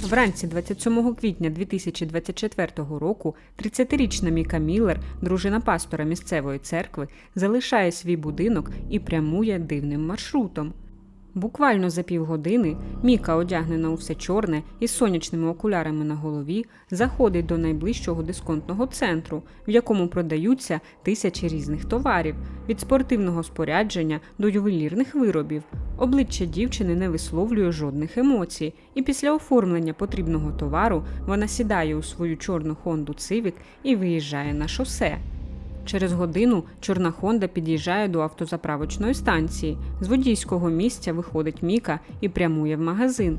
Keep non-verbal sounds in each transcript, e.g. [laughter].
Вранці 27 квітня 2024 року 30-річна Міка Міллер, дружина пастора місцевої церкви, залишає свій будинок і прямує дивним маршрутом. Буквально за півгодини Міка, одягнена у все чорне із сонячними окулярами на голові, заходить до найближчого дисконтного центру, в якому продаються тисячі різних товарів від спортивного спорядження до ювелірних виробів. Обличчя дівчини не висловлює жодних емоцій, і після оформлення потрібного товару вона сідає у свою чорну Хонду Civic і виїжджає на шосе. Через годину чорна Хонда під'їжджає до автозаправочної станції. З водійського місця виходить Міка і прямує в магазин.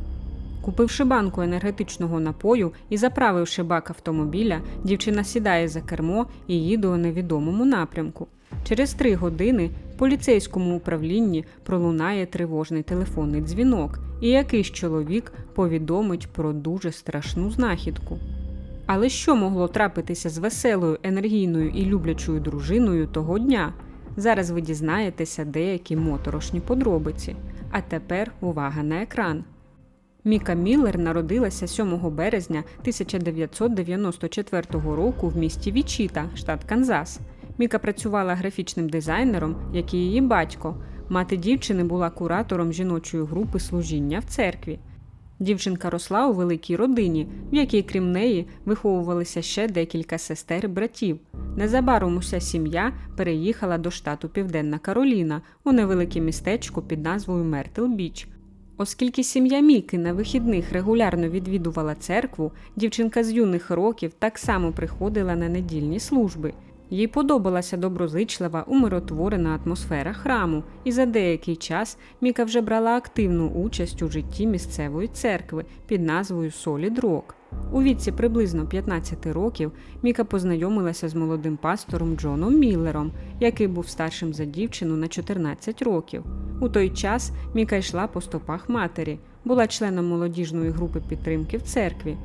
Купивши банку енергетичного напою і заправивши бак автомобіля, дівчина сідає за кермо і їде у невідомому напрямку. Через три години в поліцейському управлінні пролунає тривожний телефонний дзвінок, і якийсь чоловік повідомить про дуже страшну знахідку. Але що могло трапитися з веселою, енергійною і люблячою дружиною того дня? Зараз ви дізнаєтеся деякі моторошні подробиці. А тепер увага на екран. Міка Міллер народилася 7 березня 1994 року в місті Вічіта, штат Канзас. Міка працювала графічним дизайнером, як і її батько. Мати дівчини була куратором жіночої групи служіння в церкві. Дівчинка росла у великій родині, в якій, крім неї, виховувалися ще декілька сестер і братів. Незабаром уся сім'я переїхала до штату Південна Кароліна у невелике містечко під назвою Мертл Біч. Оскільки сім'я Міки на вихідних регулярно відвідувала церкву, дівчинка з юних років так само приходила на недільні служби. Їй подобалася доброзичлива, умиротворена атмосфера храму, і за деякий час Міка вже брала активну участь у житті місцевої церкви під назвою Солід Рок. У віці приблизно 15 років Міка познайомилася з молодим пастором Джоном Міллером, який був старшим за дівчину на 14 років. У той час Міка йшла по стопах матері, була членом молодіжної групи підтримки в церкві.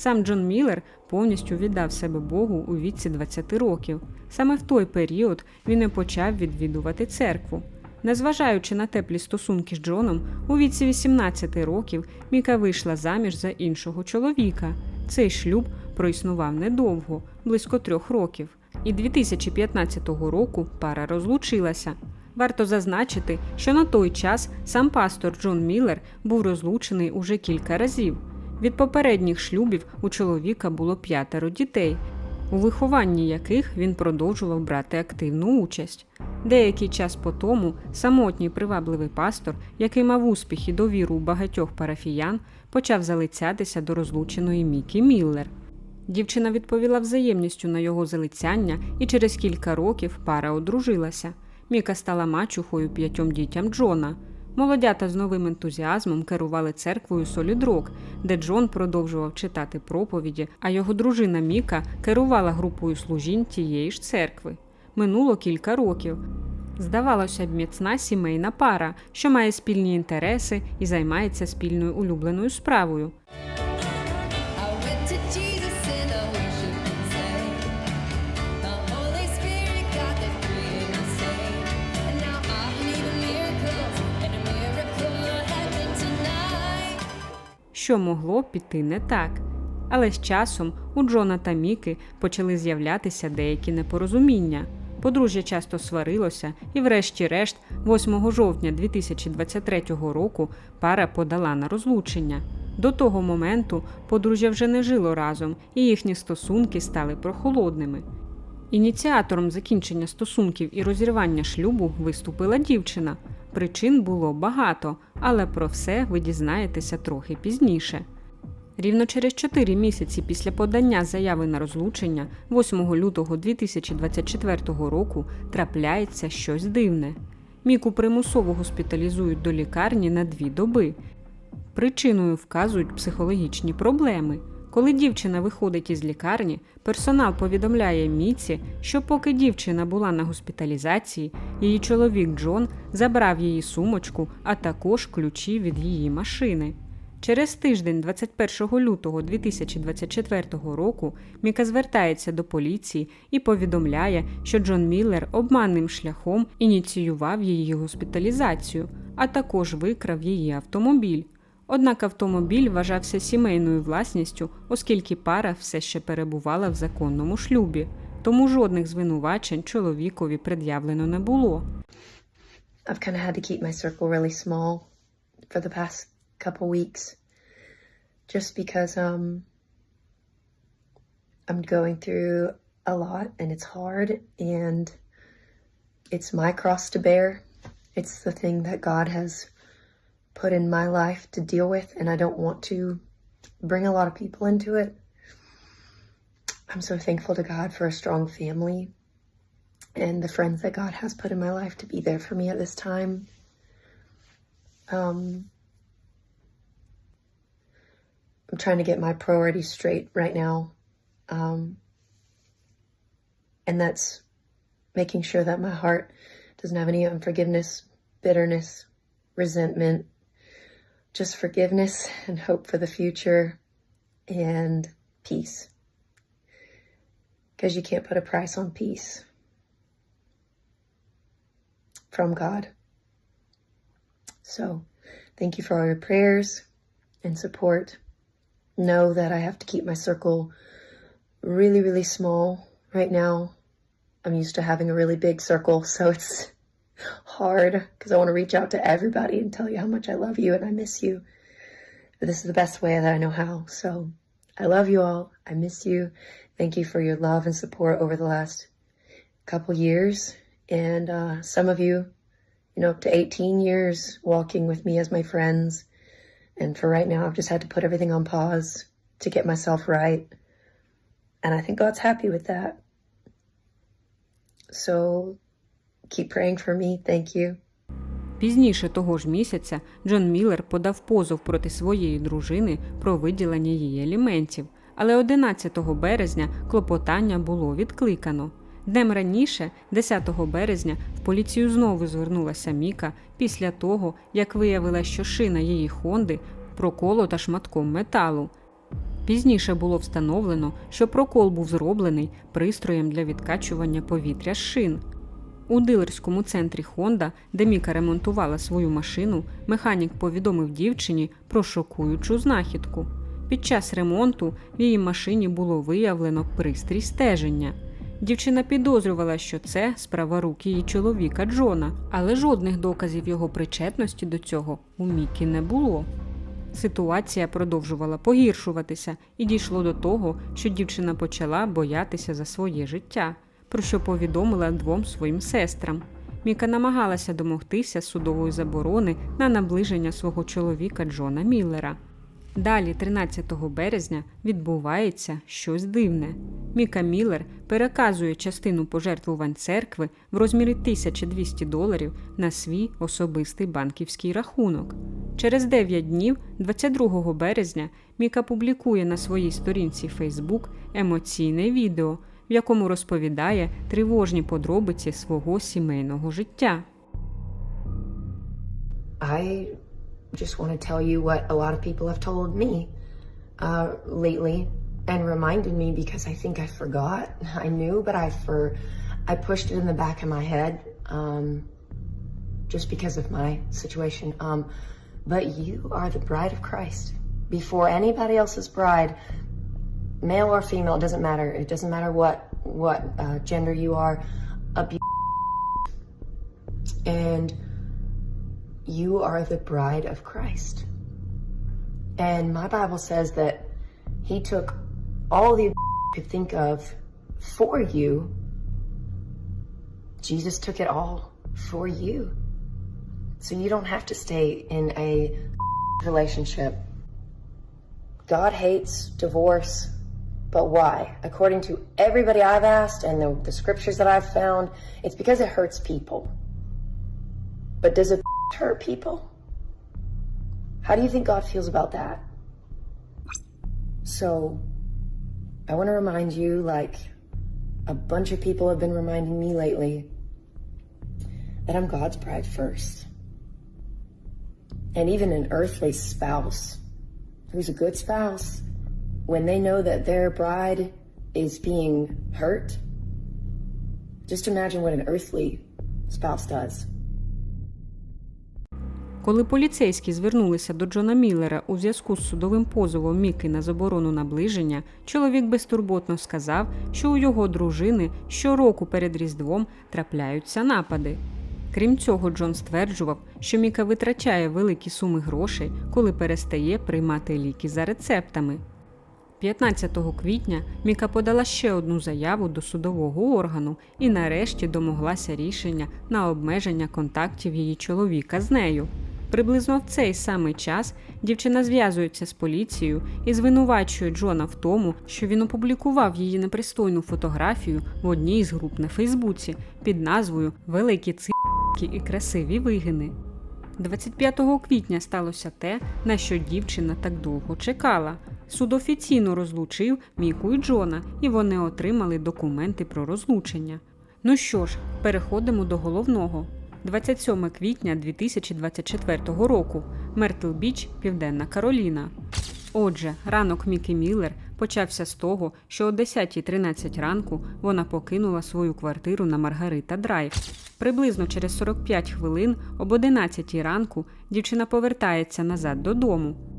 Сам Джон Міллер повністю віддав себе Богу у віці 20 років. Саме в той період він і почав відвідувати церкву. Незважаючи на теплі стосунки з Джоном, у віці 18 років Міка вийшла заміж за іншого чоловіка. Цей шлюб проіснував недовго, близько трьох років. І 2015 року пара розлучилася. Варто зазначити, що на той час сам пастор Джон Міллер був розлучений уже кілька разів. Від попередніх шлюбів у чоловіка було п'ятеро дітей, у вихованні яких він продовжував брати активну участь. Деякий час по тому самотній привабливий пастор, який мав успіх і довіру у багатьох парафіян, почав залицятися до розлученої Мікі Міллер. Дівчина відповіла взаємністю на його залицяння, і через кілька років пара одружилася. Міка стала мачухою п'ятьом дітям Джона. Молодята з новим ентузіазмом керували церквою Солідрок, де Джон продовжував читати проповіді, а його дружина Міка керувала групою служінь тієї ж церкви. Минуло кілька років. Здавалося б, міцна сімейна пара, що має спільні інтереси і займається спільною улюбленою справою. Що могло піти не так. Але з часом у Джона та Міки почали з'являтися деякі непорозуміння. Подружжя часто сварилося, і, врешті-решт, 8 жовтня 2023 року пара подала на розлучення. До того моменту подружжя вже не жило разом, і їхні стосунки стали прохолодними. Ініціатором закінчення стосунків і розірвання шлюбу виступила дівчина. Причин було багато, але про все ви дізнаєтеся трохи пізніше. Рівно через 4 місяці після подання заяви на розлучення, 8 лютого 2024 року, трапляється щось дивне. Міку примусово госпіталізують до лікарні на дві доби. Причиною вказують психологічні проблеми. Коли дівчина виходить із лікарні, персонал повідомляє Міці, що поки дівчина була на госпіталізації, її чоловік Джон забрав її сумочку, а також ключі від її машини. Через тиждень, 21 лютого 2024 року, Міка звертається до поліції і повідомляє, що Джон Міллер обманним шляхом ініціював її госпіталізацію, а також викрав її автомобіль. Однак автомобіль вважався сімейною власністю, оскільки пара все ще перебувала в законному шлюбі, тому жодних звинувачень чоловікові пред'явлено не було. I've kind of had to keep my circle really small for the past couple weeks just because um I'm going through a lot and it's hard and it's my cross to bear. It's the thing that God has put in my life to deal with and I don't want to bring a lot of people into it. I'm so thankful to God for a strong family and the friends that God has put in my life to be there for me at this time. Um, I'm trying to get my priorities straight right now. Um, and that's making sure that my heart doesn't have any unforgiveness, bitterness, resentment, just forgiveness and hope for the future and peace. Because you can't put a price on peace from God. So, thank you for all your prayers and support. Know that I have to keep my circle really, really small right now. I'm used to having a really big circle, [laughs] so it's hard because I want to reach out to everybody and tell you how much I love you and I miss you. But this is the best way that I know how. So, I love you all. I miss you. Thank you for your love and support over the last couple years. And uh, some of you, you know, up to 18 years walking with me as my friends. And for right now, I've just had to put everything on pause to get myself right. And I think God's happy with that. So keep praying for me. Thank you. Пізніше того ж місяця Джон Міллер подав позов проти своєї дружини про виділення її аліментів, але 11 березня клопотання було відкликано. Днем раніше, 10 березня, в поліцію знову звернулася Міка після того, як виявила, що шина її Хонди проколота шматком металу. Пізніше було встановлено, що прокол був зроблений пристроєм для відкачування повітря з шин. У дилерському центрі Honda, де Міка ремонтувала свою машину, механік повідомив дівчині про шокуючу знахідку. Під час ремонту в її машині було виявлено пристрій стеження. Дівчина підозрювала, що це справа рук її чоловіка Джона, але жодних доказів його причетності до цього у Мікі не було. Ситуація продовжувала погіршуватися і дійшло до того, що дівчина почала боятися за своє життя, про що повідомила двом своїм сестрам. Міка намагалася домогтися судової заборони на наближення свого чоловіка Джона Міллера. Далі, 13 березня, відбувається щось дивне. Міка Міллер переказує частину пожертвувань церкви в розмірі 1200 доларів на свій особистий банківський рахунок. Через 9 днів, 22 березня, Міка публікує на своїй сторінці Facebook емоційне відео, в якому розповідає тривожні подробиці свого сімейного життя. I just want to tell you what a lot of people have told me uh, lately and reminded me because I think I forgot. I knew, but I for I pushed it in the back of my head um, just because of my situation. Um, but you are the bride of Christ. Before anybody else's bride, male or female, it doesn't matter. It doesn't matter what what uh, gender you are. A be- and you are the bride of Christ. And my Bible says that he took all the could think of for you. Jesus took it all for you. So you don't have to stay in a relationship. God hates divorce, but why? According to everybody I've asked and the, the scriptures that I've found, it's because it hurts people. But does it [laughs] hurt people? How do you think God feels about that? So, I want to remind you, like a bunch of people have been reminding me lately, that I'm God's bride first. And even an earthly spouse who's a good spouse, when they know that their bride is being hurt, just imagine what an earthly spouse does. Коли поліцейські звернулися до Джона Міллера у зв'язку з судовим позовом Міки на заборону наближення, чоловік безтурботно сказав, що у його дружини щороку перед Різдвом трапляються напади. Крім цього, Джон стверджував, що Міка витрачає великі суми грошей, коли перестає приймати ліки за рецептами. 15 квітня Міка подала ще одну заяву до судового органу і нарешті домоглася рішення на обмеження контактів її чоловіка з нею. Приблизно в цей самий час дівчина зв'язується з поліцією і звинувачує Джона в тому, що він опублікував її непристойну фотографію в одній з груп на Фейсбуці під назвою Великі ци**ки і красиві вигини. 25 квітня сталося те, на що дівчина так довго чекала. Суд офіційно розлучив Міку і Джона, і вони отримали документи про розлучення. Ну що ж, переходимо до головного. 27 квітня 2024 року. Мертл Біч, Південна Кароліна. Отже, ранок Мікі Міллер почався з того, що о 10.13 ранку вона покинула свою квартиру на Маргарита Драйв. Приблизно через 45 хвилин об 11 ранку дівчина повертається назад додому.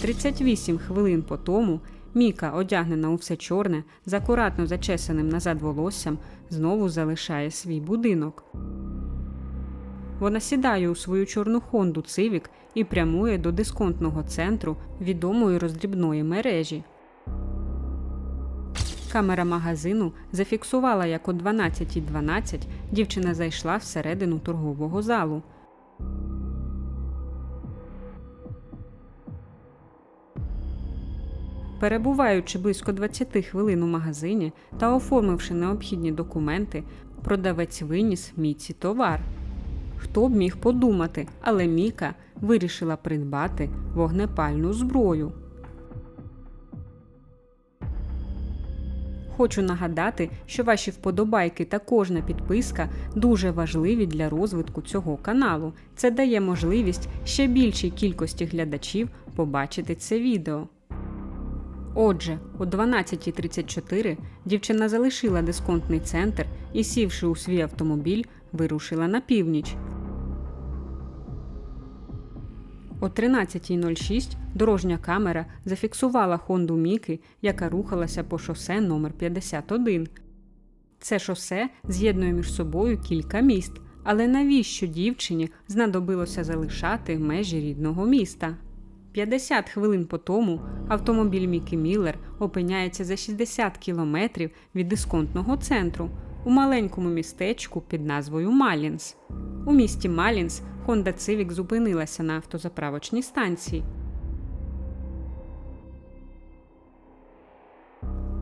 38 хвилин по тому Міка, одягнена у все чорне, з акуратно зачесаним назад волоссям, знову залишає свій будинок. Вона сідає у свою чорну Хонду Цивік і прямує до дисконтного центру відомої роздрібної мережі. Камера магазину зафіксувала, як о 12.12 дівчина зайшла всередину торгового залу. Перебуваючи близько 20 хвилин у магазині та оформивши необхідні документи, продавець виніс Міці товар. Хто б міг подумати, але Міка вирішила придбати вогнепальну зброю. Хочу нагадати, що ваші вподобайки та кожна підписка дуже важливі для розвитку цього каналу. Це дає можливість ще більшій кількості глядачів побачити це відео. Отже, о 12.34 дівчина залишила дисконтний центр і, сівши у свій автомобіль, вирушила на північ. О 13.06 дорожня камера зафіксувала Хонду Міки, яка рухалася по шосе номер 51. Це шосе з'єднує між собою кілька міст. Але навіщо дівчині знадобилося залишати межі рідного міста? 50 хвилин по тому автомобіль Мікі Міллер опиняється за 60 кілометрів від дисконтного центру у маленькому містечку під назвою Малінс. У місті Малінс Honda Civic зупинилася на автозаправочній станції.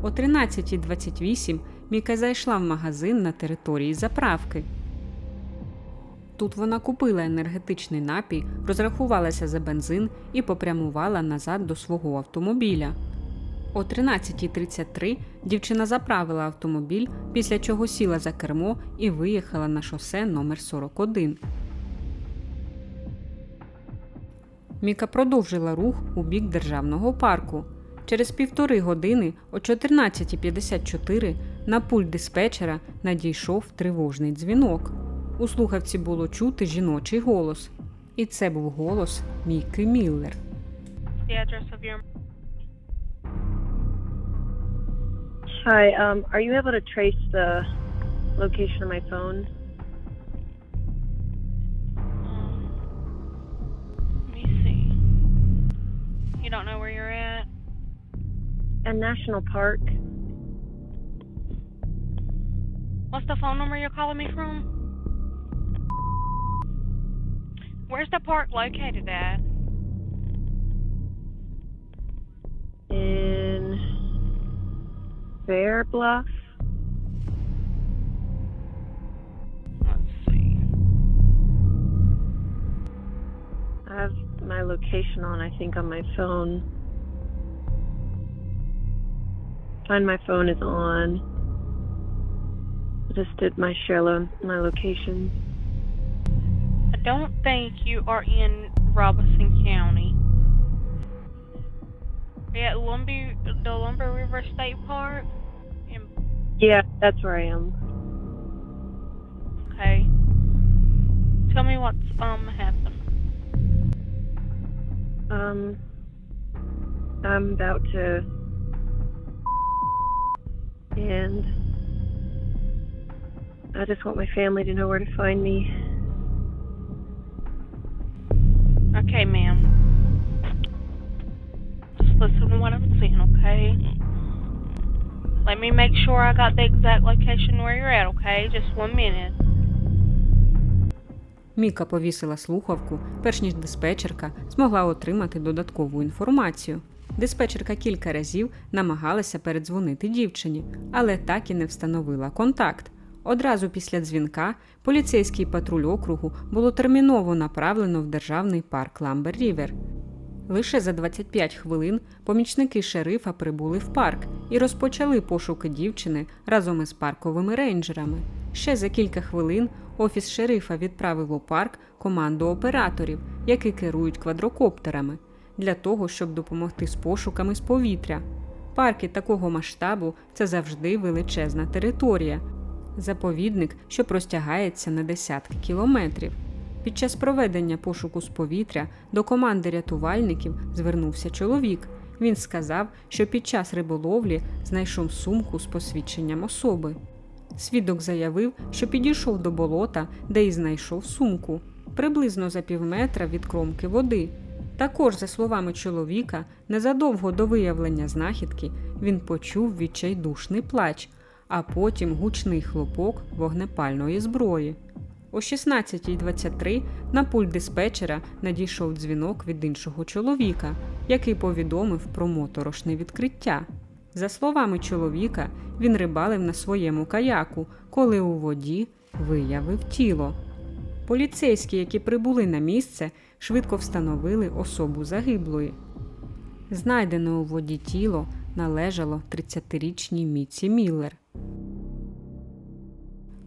О 13.28 Міка зайшла в магазин на території заправки. Тут вона купила енергетичний напій, розрахувалася за бензин і попрямувала назад до свого автомобіля. О 13.33 дівчина заправила автомобіль, після чого сіла за кермо і виїхала на шосе номер 41. Міка продовжила рух у бік державного парку. Через півтори години о 14.54 на пульт диспетчера надійшов тривожний дзвінок. У слухавці було чути жіночий голос. І це був голос Міки Міллер. Hi, um, are you able to trace the location of my phone? um let me see. You don't know where you're at? A national park. What's the phone number you're calling me from? Where's the park located at? in Bear Bluff. Let's see. I have my location on, I think, on my phone. Find my phone is on. I just did my share lo- my location. I don't think you are in Robinson County. At Lumber, the Lumber River State Park? In, Yeah, that's where I am. okay. Tell me what's um happened. Um, I'm about to, and I just want my family to know where to find me. Okay, ma'am. Just listen to what I'm saying, okay? Let me make sure I got the exact location where you're at, okay? Just one minute. Міка повісила слухавку, перш ніж диспетчерка змогла отримати додаткову інформацію. Диспетчерка кілька разів намагалася передзвонити дівчині, але так і не встановила контакт. Одразу після дзвінка поліцейський патруль округу було терміново направлено в державний парк Ламбер Рівер. Лише за 25 хвилин помічники шерифа прибули в парк і розпочали пошуки дівчини разом із парковими рейнджерами. Ще за кілька хвилин офіс шерифа відправив у парк команду операторів, які керують квадрокоптерами, для того, щоб допомогти з пошуками з повітря. Парки такого масштабу це завжди величезна територія, заповідник, що простягається на десятки кілометрів. Під час проведення пошуку з повітря до команди рятувальників звернувся чоловік. Він сказав, що під час риболовлі знайшов сумку з посвідченням особи. Свідок заявив, що підійшов до болота, де й знайшов сумку, приблизно за півметра від кромки води. Також, за словами чоловіка, незадовго до виявлення знахідки він почув відчайдушний плач, а потім гучний хлопок вогнепальної зброї. О 16.23 на пульт диспетчера надійшов дзвінок від іншого чоловіка, який повідомив про моторошне відкриття. За словами чоловіка, він рибалив на своєму каяку, коли у воді виявив тіло. Поліцейські, які прибули на місце, швидко встановили особу загиблої. Знайдене у воді тіло належало 30-річній Міці Міллер.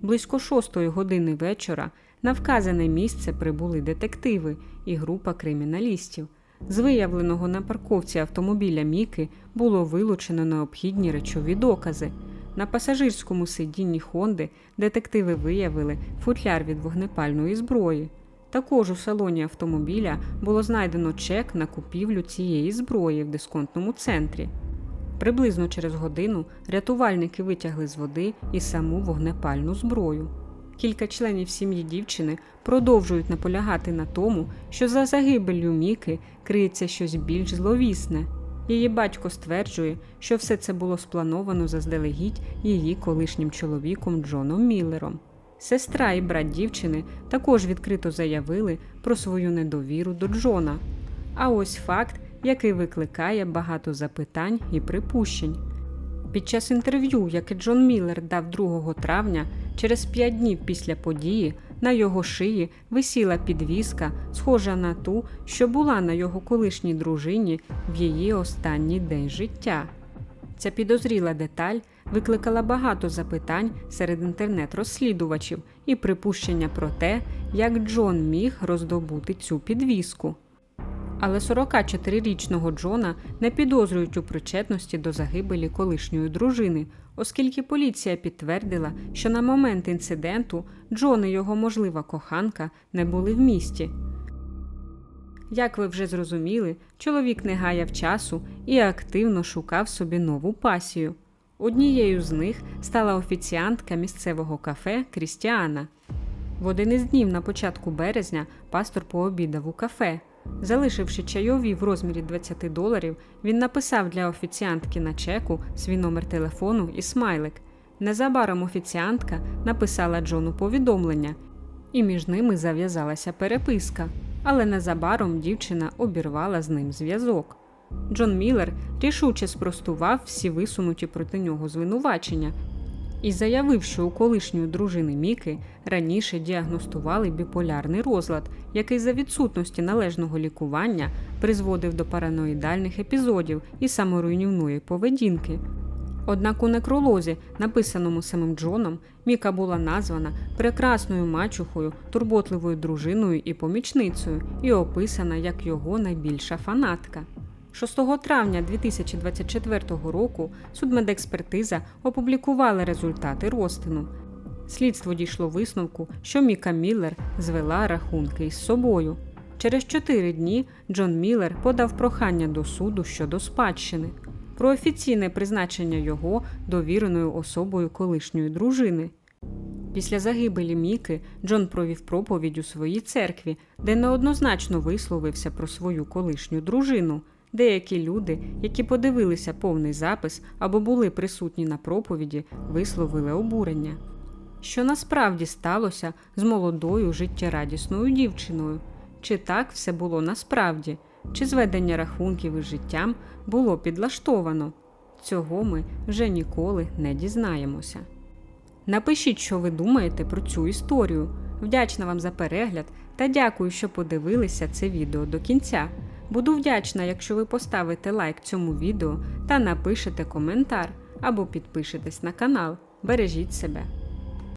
Близько шостої години вечора на вказане місце прибули детективи і група криміналістів. З виявленого на парковці автомобіля Міки було вилучено необхідні речові докази. На пасажирському сидінні Хонди детективи виявили футляр від вогнепальної зброї. Також у салоні автомобіля було знайдено чек на купівлю цієї зброї в дисконтному центрі. Приблизно через годину рятувальники витягли з води і саму вогнепальну зброю. Кілька членів сім'ї дівчини продовжують наполягати на тому, що за загибеллю Міки криється щось більш зловісне. Її батько стверджує, що все це було сплановано заздалегідь її колишнім чоловіком Джоном Міллером. Сестра і брат дівчини також відкрито заявили про свою недовіру до Джона. А ось факт, який викликає багато запитань і припущень. Під час інтерв'ю, яке Джон Міллер дав 2 травня, через 5 днів після події, на його шиї висіла підвіска, схожа на ту, що була на його колишній дружині в її останній день життя. Ця підозріла деталь викликала багато запитань серед інтернет-розслідувачів і припущення про те, як Джон міг роздобути цю підвіску. Але 44-річного Джона не підозрюють у причетності до загибелі колишньої дружини, оскільки поліція підтвердила, що на момент інциденту Джон і його можлива коханка не були в місті. Як ви вже зрозуміли, чоловік не гаяв часу і активно шукав собі нову пасію. Однією з них стала офіціантка місцевого кафе Крістіана. В один із днів на початку березня пастор пообідав у кафе. Залишивши чайові в розмірі 20 доларів, він написав для офіціантки на чеку свій номер телефону і смайлик. Незабаром офіціантка написала Джону повідомлення, і між ними зав'язалася переписка. Але незабаром дівчина обірвала з ним зв'язок. Джон Міллер рішуче спростував всі висунуті проти нього звинувачення і заявив, що у колишньої дружини Міки раніше діагностували біполярний розлад, який за відсутності належного лікування призводив до параноїдальних епізодів і саморуйнівної поведінки. Однак у некролозі, написаному самим Джоном, Міка була названа прекрасною мачухою, турботливою дружиною і помічницею і описана як його найбільша фанатка. 6 травня 2024 року судмедекспертиза опублікувала результати розтину. Слідство дійшло висновку, що Міка Міллер звела рахунки із собою. Через чотири дні Джон Міллер подав прохання до суду щодо спадщини про офіційне призначення його довіреною особою колишньої дружини. Після загибелі Міки Джон провів проповідь у своїй церкві, де неоднозначно висловився про свою колишню дружину. Деякі люди, які подивилися повний запис або були присутні на проповіді, висловили обурення. Що насправді сталося з молодою життєрадісною дівчиною? Чи так все було насправді? Чи зведення рахунків із життям було підлаштовано? Цього ми вже ніколи не дізнаємося. Напишіть, що ви думаєте про цю історію. Вдячна вам за перегляд та дякую, що подивилися це відео до кінця. Буду вдячна, якщо ви поставите лайк цьому відео та напишете коментар або підпишетесь на канал. Бережіть себе.